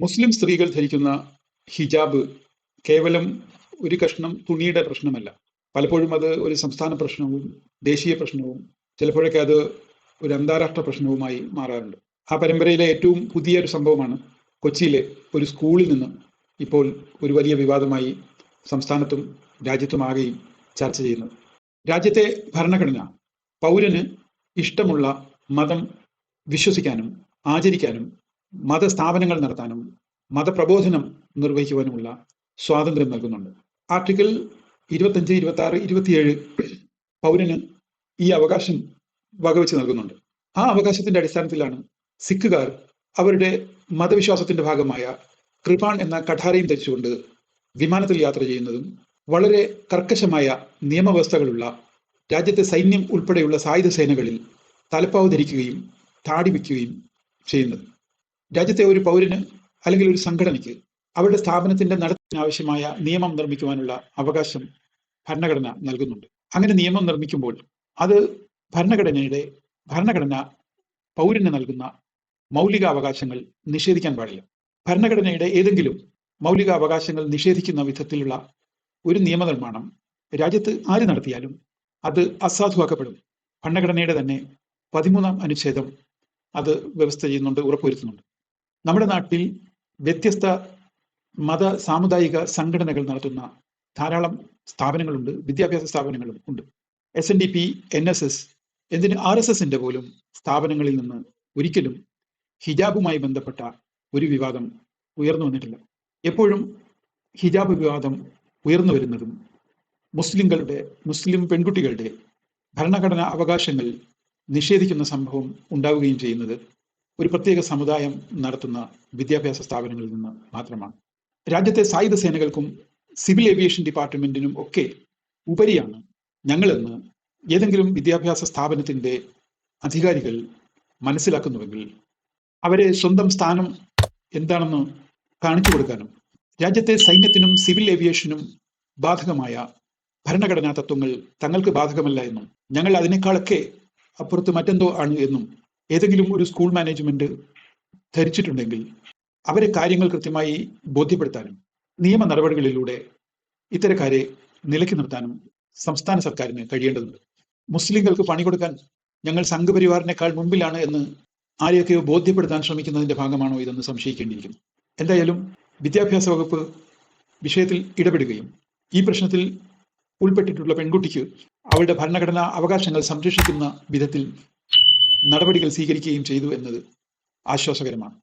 മുസ്ലിം സ്ത്രീകൾ ധരിക്കുന്ന ഹിജാബ് കേവലം ഒരു കഷ്ണം തുണിയുടെ പ്രശ്നമല്ല. പലപ്പോഴും അത് ഒരു സംസ്ഥാന പ്രശ്നവും ദേശീയ പ്രശ്നവും ചിലപ്പോഴൊക്കെ അത് ഒരു അന്താരാഷ്ട്ര പ്രശ്നവുമായി മാറാറുണ്ട്. ആ പരമ്പരയിലെ ഏറ്റവും പുതിയ ഒരു സംഭവമാണ് കൊച്ചിയിലെ ഒരു സ്കൂളിൽ നിന്ന് ഇപ്പോൾ ഒരു വലിയ വിവാദമായി സംസ്ഥാനത്തും രാജ്യത്തുമാകെയും ചർച്ച ചെയ്യുന്നത്. രാജ്യത്തെ ഭരണഘടന പൗരന് ഇഷ്ടമുള്ള മതം വിശ്വസിക്കാനും ആചരിക്കാനും മതസ്ഥാപനങ്ങൾ നടത്താനും മതപ്രബോധനം നിർവഹിക്കുവാനുമുള്ള സ്വാതന്ത്ര്യം നൽകുന്നുണ്ട്. ആർട്ടിക്കിൾ ഇരുപത്തഞ്ച് ഇരുപത്തി ആറ് ഇരുപത്തിയേഴ് പൗരന് ഈ അവകാശം വകവെച്ച് നൽകുന്നുണ്ട്. ആ അവകാശത്തിന്റെ അടിസ്ഥാനത്തിലാണ് സിഖുകാർ അവരുടെ മതവിശ്വാസത്തിന്റെ ഭാഗമായ കൃപാൺ എന്ന കഠാരയും ധരിച്ചുകൊണ്ട് വിമാനത്തിൽ യാത്ര ചെയ്യുന്നതും വളരെ കർക്കശമായ നിയമവ്യവസ്ഥകളുള്ള രാജ്യത്തെ സൈന്യം ഉൾപ്പെടെയുള്ള സായുധ സേനകളിൽ തലപ്പാവ് ധരിക്കുകയും താടി ചെയ്യുന്നത്. രാജ്യത്തെ ഒരു പൗരന് അല്ലെങ്കിൽ ഒരു സംഘടനയ്ക്ക് അവരുടെ സ്ഥാപനത്തിന്റെ നടത്തിനാവശ്യമായ നിയമം നിർമ്മിക്കുവാനുള്ള അവകാശം ഭരണഘടന നൽകുന്നുണ്ട്. അങ്ങനെ നിയമം നിർമ്മിക്കുമ്പോൾ അത് ഭരണഘടനയുടെ ഭരണഘടന പൗരന് നൽകുന്ന മൗലിക അവകാശങ്ങൾ നിഷേധിക്കാൻ പാടില്ല. ഭരണഘടനയുടെ ഏതെങ്കിലും മൗലിക അവകാശങ്ങൾ നിഷേധിക്കുന്ന വിധത്തിലുള്ള ഒരു നിയമനിർമ്മാണം രാജ്യത്ത് ആര് നടത്തിയാലും അത് അസാധുവാക്കപ്പെടും. ഭരണഘടനയുടെ തന്നെ പതിമൂന്നാം അനുച്ഛേദം അത് വ്യവസ്ഥ ചെയ്യുന്നുണ്ട് ഉറപ്പുവരുത്തുന്നുണ്ട്. നമ്മുടെ നാട്ടിൽ വ്യത്യസ്ത മത സാമുദായിക സംഘടനകൾ നടത്തുന്ന ധാരാളം സ്ഥാപനങ്ങളുണ്ട് വിദ്യാഭ്യാസ സ്ഥാപനങ്ങളും ഉണ്ട്. S N D P N S S എന്തിന് ആർ എസ് എസിന്റെ പോലും സ്ഥാപനങ്ങളിൽ നിന്ന് ഒരിക്കലും ഹിജാബുമായി ബന്ധപ്പെട്ട ഒരു വിവാദം ഉയർന്നു വന്നിട്ടില്ല. എപ്പോഴും ഹിജാബ് വിവാദം ഉയർന്നു വരുന്നതും മുസ്ലിങ്ങളുടെ മുസ്ലിം പെൺകുട്ടികളുടെ ഭരണഘടനാ അവകാശങ്ങൾ നിഷേധിക്കുന്ന സംഭവം ഉണ്ടാവുകയും ചെയ്യുന്നത് ഒരു പ്രത്യേക സമുദായം നടത്തുന്ന വിദ്യാഭ്യാസ സ്ഥാപനങ്ങളിൽ നിന്ന് മാത്രമാണ്. രാജ്യത്തെ സായുധ സേനകൾക്കും സിവിൽ ഏവിയേഷൻ ഡിപ്പാർട്ട്മെന്റിനും ഒക്കെ ഉപരിയാണ് ഞങ്ങളെന്ന് ഏതെങ്കിലും വിദ്യാഭ്യാസ സ്ഥാപനത്തിന്റെ അധികാരികൾ മനസ്സിലാക്കുന്നുവെങ്കിൽ അവരെ സ്വന്തം സ്ഥാനം എന്താണെന്ന് കാണിച്ചു കൊടുക്കാനും രാജ്യത്തെ സൈന്യത്തിനും സിവിൽ ഏവിയേഷനും ബാധകമായ ഭരണഘടനാ തത്വങ്ങൾ തങ്ങൾക്ക് ബാധകമല്ല എന്നും ഞങ്ങൾ അതിനേക്കാളൊക്കെ അപ്പുറത്ത് മറ്റെന്തോ ആണ് എന്നും ഏതെങ്കിലും ഒരു സ്കൂൾ മാനേജ്മെന്റ് ധരിച്ചിട്ടുണ്ടെങ്കിൽ അവരെ കാര്യങ്ങൾ കൃത്യമായി ബോധ്യപ്പെടുത്താനും നിയമ നടപടികളിലൂടെ ഇത്തരക്കാരെ നിലക്കി നിർത്താനും സംസ്ഥാന സർക്കാരിന് കഴിയേണ്ടതുണ്ട്. മുസ്ലിങ്ങൾക്ക് പണി കൊടുക്കാൻ ഞങ്ങൾ സംഘപരിവാറിനേക്കാൾ മുമ്പിലാണ് എന്ന് ആരെയൊക്കെയോ ബോധ്യപ്പെടുത്താൻ ശ്രമിക്കുന്നതിന്റെ ഭാഗമാണോ ഇതെന്ന് സംശയിക്കേണ്ടിയിരിക്കുന്നു. എന്തായാലും വിദ്യാഭ്യാസ വകുപ്പ് വിഷയത്തിൽ ഇടപെടുകയും ഈ പ്രശ്നത്തിൽ ഉൾപ്പെട്ടിട്ടുള്ള പെൺകുട്ടിക്ക് അവരുടെ ഭരണഘടനാ അവകാശങ്ങൾ സംരക്ഷിക്കുന്ന വിധത്തിൽ നടപടികൾ സ്വീകരിക്കുകയും ചെയ്തു എന്നത് ആശ്വാസകരമാണ്.